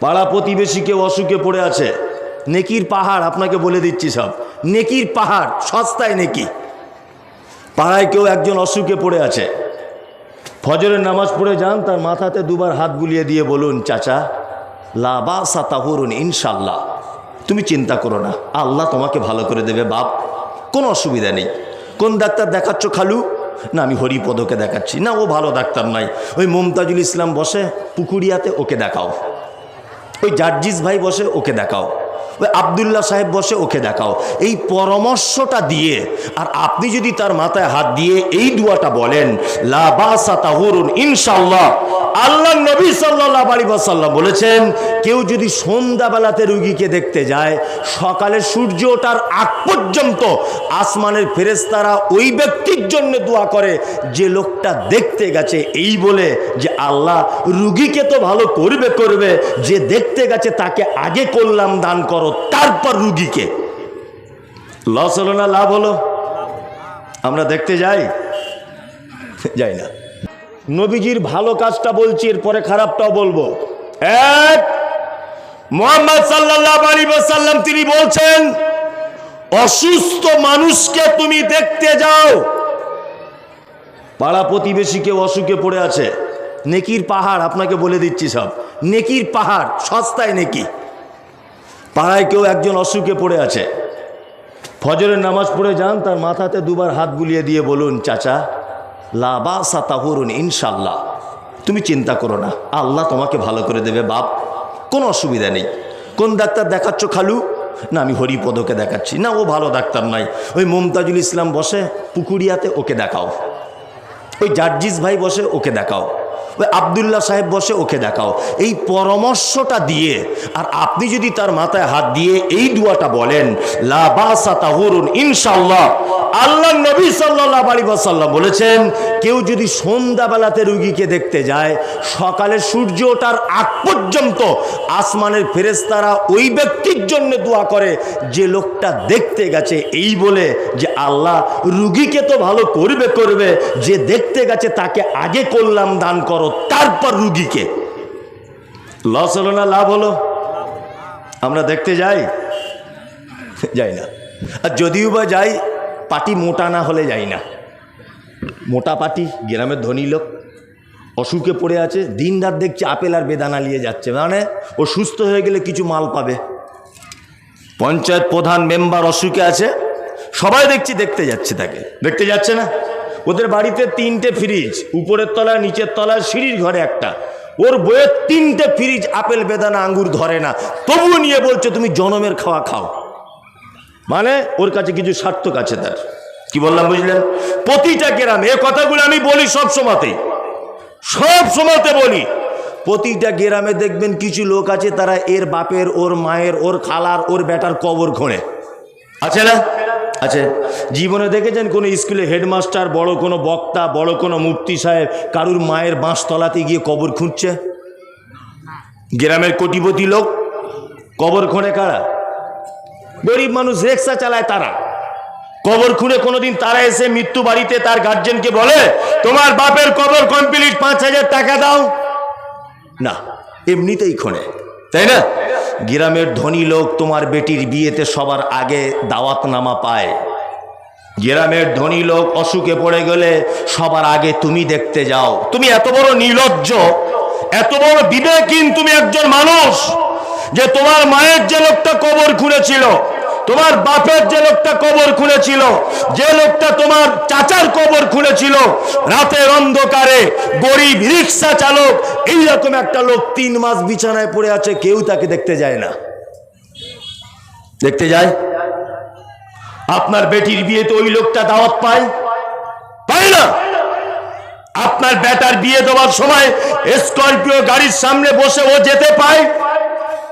পাড়া প্রতিবেশী কেউ অসুখে পড়ে আছে। নেকির পাহাড়, আপনাকে বলে দিচ্ছি সব। নেকির পাহাড়, সস্তায় নেকি। পাড়ায় কেউ একজন অসুখে পড়ে আছে। ফজরের নামাজ পড়ে যান, তার মাথাতে দুবার হাত বুলিয়ে দিয়ে বলুন, চাচা, লাবা সাতাহুরুন ইনশাল্লাহ তুমি চিন্তা করো না, আল্লাহ তোমাকে ভালো করে দেবে, বাপ। কোনো অসুবিধা নেই। কোন ডাক্তার দেখাচ্ছ খালু? না, আমি হরিপদকে দেখাচ্ছি। না, ও ভালো ডাক্তার নাই। ওই মমতাজুল ইসলাম বসে পুকুরিয়াতে ওকে দেখাও। ওই জার্জিস ভাই বসে ওকে দেখাও, ওই আবদুল্লাহ সাহেব বসে ওকে দেখাও। এই পরামর্শটা দিয়ে, আর আপনি যদি তার মাথায় হাত দিয়ে এই দুয়াটা বলেন লাবাসা তাহরুন ইনশাল্লাহ আল্লাহ নবী সাল্লাহ আলী সাল্লাম বলেছেন, কেউ যদি সন্ধ্যাবেলাতে রুগীকে দেখতে যায়, সকালে সূর্য ওঠার আগ পর্যন্ত আসমানের ফেরেস্তারা ওই ব্যক্তির জন্য দোয়া করে, যে লোকটা দেখতে গেছে এই বলে যে, আল্লাহ, রুগীকে তো ভালো করবে করবে, যে দেখতে গেছে তাকে আগে করলাম দান করো, তারপর রুগীকে। লস হলো না, লাভ হলো? আমরা দেখতে যাই? যাই না। নবীজির ভালো কাজটা বলছি, এরপরে খারাপটাও বলব। এক, মোহাম্মদ সাল্লাহ আলী সাল্লাম তিনি বলছেন, অসুস্থ মানুষকে তুমি দেখতে যাও। পাড়া প্রতিবেশী কেউ অসুখে পড়ে আছে। নেকির পাহাড়, আপনাকে বলে দিচ্ছি সব। নেকির পাহাড়, সস্তায় নেকি। পাড়ায় কেউ একজন অসুখে পড়ে আছে। ফজরের নামাজ পড়ে যান, তার মাথাতে দুবার হাত বুলিয়ে দিয়ে বলুন, চাচা লাবা সাতাহুরুন ইনশাল্লাহ তুমি চিন্তা করো না, আল্লাহ তোমাকে ভালো করে দেবে, বাপ। কোনো অসুবিধা নেই। কোন ডাক্তার দেখাচ্ছ খালু? না, আমি হরিপদকে দেখাচ্ছি। না, ও ভালো ডাক্তার নাই। ওই মুমতাজুল ইসলাম বসে পুকুরিয়াতে ওকে দেখাও। ওই জার্জিস ভাই বসে ওকে দেখাও। ওই আবদুল্লাহ সাহেব বসে ওকে দেখাও। এই পরামর্শটা দিয়ে, আর আপনি যদি তার মাথায় হাত দিয়ে এই দুয়াটা বলেন, লা বাসা তাহুরুন ইনশাল্লাহ আল্লাহ নবী সাল্লাহ আলী সাল্লাম বলেছেন, কেউ যদি সন্ধ্যাবেলাতে রুগীকে দেখতে যায়, সকালে সূর্য ওঠার আগ পর্যন্ত আসমানের ফেরেস্তারা ওই ব্যক্তির জন্য দোয়া করে, যে লোকটা দেখতে গেছে এই বলে যে আল্লাহ রুগীকে তো ভালো করবে করবে, যে দেখতে গেছে তাকে আগে করলাম দান করো, তারপর রুগীকে। লস হলো না লাভ হলো? আমরা দেখতে যাই? যাই না। আর যদিও বা যাই পাটি মোটা না হলে যাই না। মোটা পাটি, গ্রামের ধনী লোক, অসুখে পড়ে আছে, দিন রাত দেখছে আপেল আর বেদানা নিয়ে যাচ্ছে। মানে ও সুস্থ হয়ে গেলে কিছু মাল পাবে। পঞ্চায়েত প্রধান মেম্বার অসুখে আছে, সবাই দেখছি দেখতে যাচ্ছে তাকে। দেখতে যাচ্ছে না? ওদের বাড়িতে তিনটে ফ্রিজ উপরের তলায়, নিচের তলায়, সিঁড়ির ঘরে একটা। ওর বইয়ের তিনটে ফ্রিজ আপেল, বেদানা, আঙ্গুর ধরে না। তবুও নিয়ে বলছে, তুমি জনমের খাওয়া খাও। মানে ওর কাছে কিছু সার্থক আছে তার। কি বললাম, বুঝলেন? প্রতিটা গ্রামে, এ কথাগুলো আমি বলি সব সময়তেই। সব সময়তে বলি। প্রতিটা গ্রামে দেখবেন কিছু লোক আছে, তারা এর বাপের, ওর মায়ের, ওর খালার, ওর বেটার কবর খোঁড়ে। আছে না? আছে। জীবনে দেখেছেন কোনো স্কুলে হেডমাস্টার, বড় কোনো বক্তা, বড় কোনো মুফতি সাহেব কারুর মায়ের বাঁশতলাতে গিয়ে কবর খুঁজছে গ্রামের কোটিপতি লোক কবর খোঁড়ে কারা? গরিব মানুষ রিক্সা চালায় তারা। কবর খুঁড়ে কোনোদিন তারা এসে মৃত্যু বাড়িতে তার গার্জেনকে বলে, তোমার বাপের কবর কমপ্লিট পাঁচ হাজার টাকা দাও। না, এমনিতেই খোঁড়ে তাই না? গ্রামের ধনী লোক তোমার বেটির বিয়েতে সবার আগে দাওয়াত নামা পায়। গ্রামের ধনী লোক অসুখে পড়ে গেলে সবার আগে তুমি দেখতে যাও। তুমি এত বড় নির্লজ্জ, এত বড় বিবেকহীন তুমি একজন মানুষ। যে তোমার মায়ের যে লোকটা কবর খুঁড়েছিল তোমার বাপের যে লোকটা কবর খুঁড়েছিল যে লোকটা তোমার চাচার কবর খুঁড়েছিল রাতের অন্ধকারে গরিব রিক্সা চালক, এইরকম একটা লোক তিন মাস বিছানায় পড়ে আছে, কেউ তাকে দেখতে যায় না। দেখতে যায়? আপনার বেটির বিয়েতে ওই লোকটা দাওয়াত পায়? পায় না। আপনার বেটার বিয়ে দেওয়ার সময় স্করপিও গাড়ির সামনে বসে ও যেতে পায়?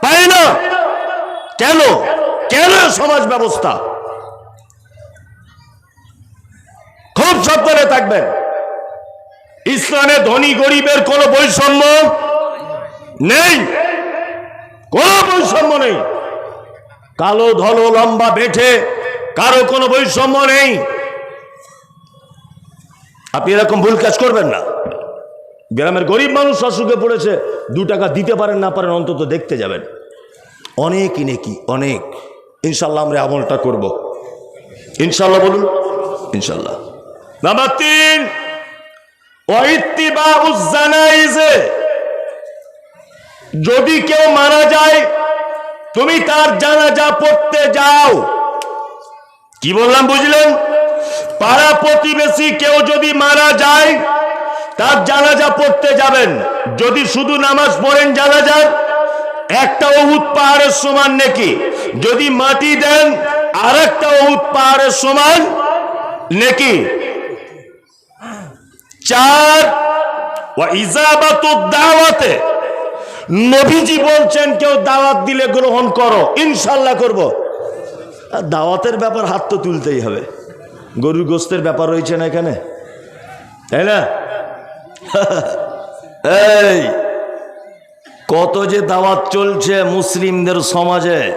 পায় না? কেন? কেন সমাজ ব্যবস্থা? খুব সাবধানে থাকবেন। ইসলামে ধনী গরিবের কোনো বৈষম্য নেই। কোনো বৈষম্য নেই। কালো, ধলো, লম্বা, বেঠে কারও কোনো বৈষম্য নেই। আপনি এরকম ভুল কাজ করবেন না। গ্রামের গরিব মানুষ অসুখে পড়েছে, দু টাকা দিতে পারেন, না পারেন, অন্তত দেখতে যাবেন। অনেক নেকি, অনেক। ইনশাল্লাহ আমরা আমলটা করব। ইনশাল্লাহ বলুন। ইনশাল্লাহ। নাম্বার তিন যদি কেউ মারা যায়, তুমি তার জানাজা পড়তে যাও। কি বললাম, বুঝলেন? পাড়া প্রতিবেশী কেউ যদি মারা যায়, তার জানাজা পড়তে যাবেন। যদি শুধু নামাজ পড়েন জানাজার একটা অহুত পাহাড়ের সমান নাকি? যদি মাটি দেন আর একটা অহুত পাহাড়ের সমান নাকি? চার দাওয়াতে। নবীজি বলছেন, কেউ দাওয়াত দিলে গ্রহণ করো ইনশাল্লাহ করব। দাওয়াতের ব্যাপার হাত তো তুলতেই হবে। গরুর গোস্তের ব্যাপার রয়েছে না এখানে? তাই না? এই কত যে দাওয়াত চলছে মুসলিমদের সমাজে,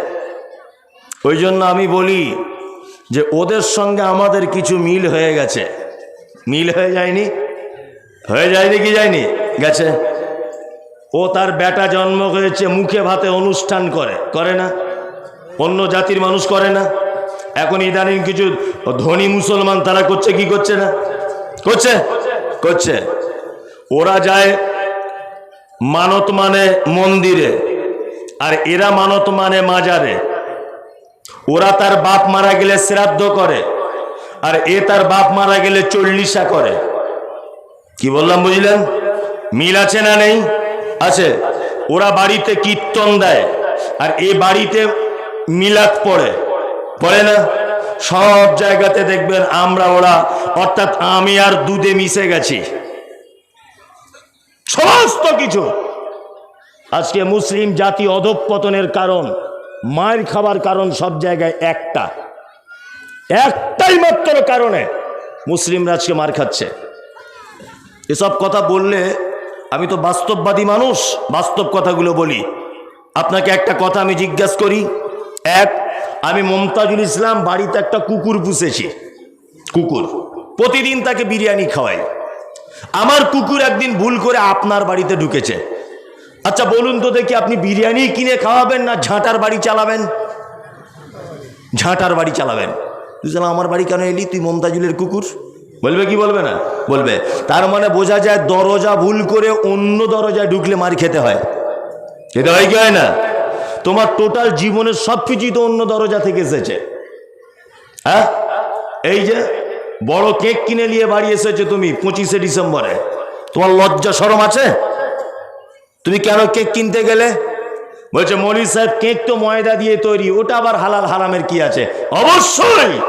ওই জন্য আমি বলি যে ওদের সঙ্গে আমাদের কিছু মিল হয়ে গেছে। মিল হয়ে যায়নি? হয়ে যায়নি কি যায়নি? গেছে। ও তার বেটা জন্ম হয়েছে, মুখে ভাতে অনুষ্ঠান করে। করে না। অন্য জাতির মানুষ করে না। এখন ইদানিং কিছু ধনী মুসলমান তারা করছে, কি করছে না? করছে? করছে। ওরা যায় মানত মানে মন্দিরে, আর এরা মানত মানে মাজারে। ওরা তার বাপ মারা গেলে শ্রাদ্ধ করে, আর এ তার বাপ মারা গেলে চল্লিশা করে। কি বললাম, বুঝলেন? মিল আছে না নেই? আছে। ওরা বাড়িতে কীর্তন দেয়, আর এ বাড়িতে মিলাদ পড়ে। পড়ে না? সব জায়গাতে দেখবেন আমরা ওরা, অর্থাৎ আমি আর দুধে মিশে গেছি। সমস্ত কিছু। আজকে মুসলিম জাতি অধঃপতনের কারণ, মায়ের খাবার কারণ সব জায়গায় একটা। একটাই মাত্র কারণে মুসলিমরা আজকে মার খাচ্ছে। এসব কথা বললে আমি তো বাস্তববাদী মানুষ, বাস্তব কথাগুলো বলি। আপনাকে একটা কথা আমি জিজ্ঞাসা করি। এক, আমি মমতাজুল ইসলাম বাড়িতে একটা কুকুর পুষেছি। কুকুর। প্রতিদিন তাকে বিরিয়ানি খাওয়াই। আমার কুকুর একদিন ভুল করে আপনার বাড়িতে ঢুকেছে। আচ্ছা বলুন তো দেখি আপনি বিরিয়ানি কিনে খাওয়াবেন না ঝাঁটার বাড়ি চালাবেন? ঝাঁটার বাড়ি চালাবেন। বুঝলাম আমার বাড়ি কেন এলি? তুই মমতাজুলের কুকুর? বলবে কি বলবে না? বলবে, তার মানে বোঝা যায় দরজা ভুল করে অন্য দরজায় ঢুকলে মার খেতে হয়। খেতে হয় কি হয় না? তোমার টোটাল জীবনের সব কিছুই তো অন্য দরজা থেকে এসেছে। হ্যাঁ? এই যে বড় কেক কিনে নিয়ে বাড়ি এসেছ তুমি পঁচিশে ডিসেম্বরে। তোমার লজ্জা সরম আছে? তুমি কেন কেক কিনতে গেলে? বলছে মলি সাহেব, কেক তো ময়দা দিয়ে তৈরি, ওটা আবার হালাল, হারামের কি আছে? অবশ্যই!